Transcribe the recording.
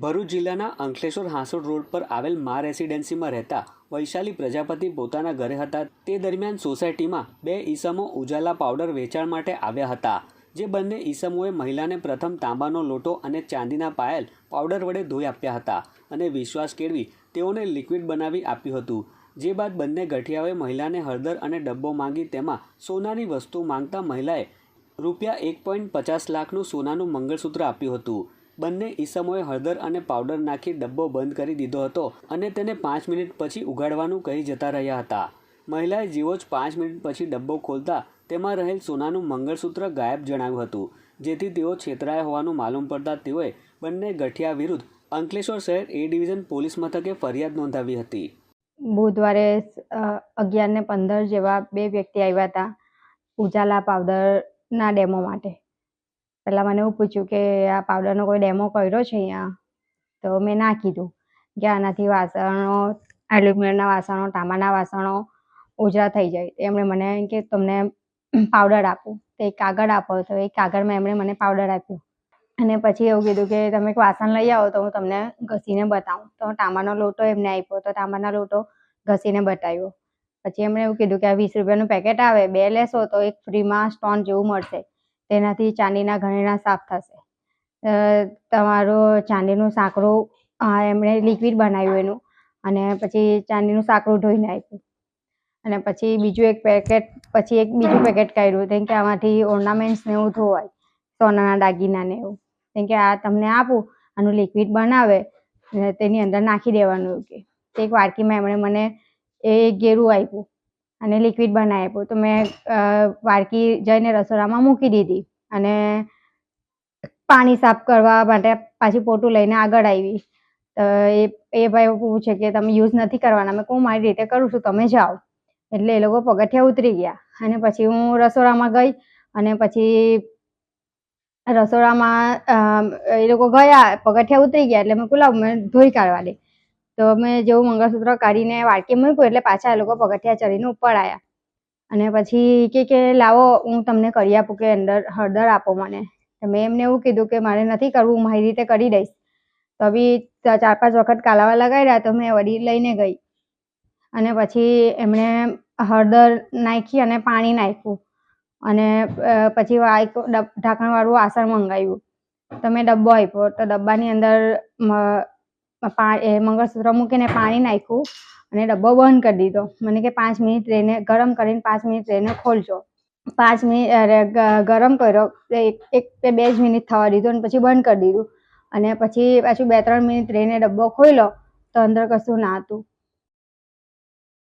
ભરૂચ જિલ્લાના અંકલેશ્વર હાંસોડ રોડ પર આવેલ મા રેસિડેન્સીમાં રહેતા વૈશાલી પ્રજાપતિ પોતાના ઘરે હતા. તે દરમિયાન સોસાયટીમાં બે ઈસમો ઉજાલા પાવડર વેચાણ માટે આવ્યા હતા. જે બંને ઈસમોએ મહિલાને પ્રથમ તાંબાનો લોટો અને ચાંદીના પાયલ પાવડર વડે ધોઈ આપ્યા હતા અને વિશ્વાસ કેળવી તેઓને લિક્વિડ બનાવી આપ્યું હતું. જે બાદ બંને ગઠિયાઓએ મહિલાને હળદર અને ડબ્બો માંગી તેમાં સોનાની વસ્તુ માંગતા મહિલાએ રૂપિયા એક પોઈન્ટ પચાસ લાખનું સોનાનું મંગળસૂત્ર આપ્યું હતું. બંને ઈસમોએ હળદર અને પાવડર નાખી ડબ્બો બંધ કરી દીધો હતો અને તેને પાંચ મિનિટ પછી ઉગાડવાનું કહી જતા રહ્યા હતા. મહિલાએ જીવો જ પાંચ મિનિટ પછી ડબ્બો ખોલતા તેમાં રહેલ સોનાનું મંગળસૂત્ર ગાયબ જણાવ્યું હતું. જેથી તેઓ છેતરાયા હોવાનું માલુમ પડતા તેઓએ બંને ગઠિયા વિરુદ્ધ અંકલેશ્વર શહેર એ ડિવિઝન પોલીસ મથકે ફરિયાદ નોંધાવી હતી. બુધવારે અગિયાર ને પંદર જેવા બે વ્યક્તિ આવ્યા હતા. ઉજાલા પાવડરના ડેમો માટે. પહેલાં મને એવું પૂછ્યું કે આ પાવડરનો કોઈ ડેમો કર્યો છે અહીંયા? તો મેં ના કીધું કે આનાથી વાસણો એલ્યુમિનિયમના વાસણો તાંબાના વાસણો ઉજળા થઈ જાય. એમણે મને કે તમને પાવડર આપું. તો એક કાગળ આપો. તો એ કાગળમાં એમણે મને પાવડર આપ્યો. અને પછી એવું કીધું કે તમે એક વાસણ લઈ આવો તો હું તમને ઘસીને બતાવું. તો તાંબાનો લોટો એમને આપ્યો. તો તાંબાનો લોટો ઘસીને બતાવ્યો. પછી એમણે એવું કીધું કે આ વીસ રૂપિયાનું પેકેટ આવે, બે લેશો તો એક ફ્રીમાં સ્ટોન જેવું મળશે. તેનાથી ચાંદીના ઘરેણાં સાફ થશે. તમારો ચાંદીનું સાંકળું એમણે લિક્વિડ બનાવ્યું એનું અને પછી ચાંદીનું સાંકળું ધોઈને આપ્યું. અને પછી બીજું એક પેકેટ પછી એક બીજું પેકેટ કાઢ્યું. કેમ કે આમાંથી ઓર્નામેન્ટ્સ ને એવું ધોવાય સોનાના દાગીના ને એવું. કેમ કે આ તમને આપું, આનું લિક્વિડ બનાવે તેની અંદર નાખી દેવાનું કે. એક વાડકીમાં એમણે મને એ ગેરું આપ્યું. અને લિક્વિડ બનાવી આપ્યું તો મેં વાડકી જઈને રસોડામાં મૂકી દીધી અને પાણી સાફ કરવા માટે પાછી પોટું લઈને આગળ આવી. તો એ એ ભાઈ પૂછે કે તમે યુઝ નથી કરવાના. મેં કહું, મારી રીતે કરું છું, તમે જાઓ. એટલે એ લોકો પગથિયા ઉતરી ગયા. અને પછી હું રસોડામાં ગઈ અને પછી રસોડામાં એ લોકો ગયા, પગથિયા ઉતરી ગયા એટલે મેં કહું મેં ધોઈ કાઢવા દે. તો મેં જેવું મંગળસૂત્ર કાઢીને વાડકી મૂક્યું એટલે પાછા એ લોકો પગથિયા ચડીને ઉપર આવ્યા અને પછી કે કે લાવો, હું તમને કરી આપું કે અંદર હળદર આપો મને. તો મેં એમને એવું કીધું કે મારે નથી કરવું મારી રીતે કરી દઈશ. તો બી ચાર પાંચ વખત કાલાવા લગાડ્યા તો મેં વડી લઈને ગઈ. અને પછી એમણે હળદર નાખી અને પાણી નાખ્યું. અને પછી ઢાંકણવાળું આસણ મંગાવ્યું. તો મેં ડબ્બો આપ્યો. તો ડબ્બાની અંદર મંગળસૂત્ર મૂકીને પાણી નાખ્યું અને ડબ્બો બંધ કરી દીધો. મને કે પાંચ મિનિટ રહીને ગરમ કરીને પાંચ મિનિટ રહીને ખોલજો. પાંચ મિનિટ ગરમ કર્યો. એક કે બે જ મિનિટ થવા દીધો અને પછી બંધ કરી દીધું. અને પછી પાછું બે ત્રણ મિનિટ રહીને ડબ્બો ખોલ્યો તો અંદર કશું ના હતું.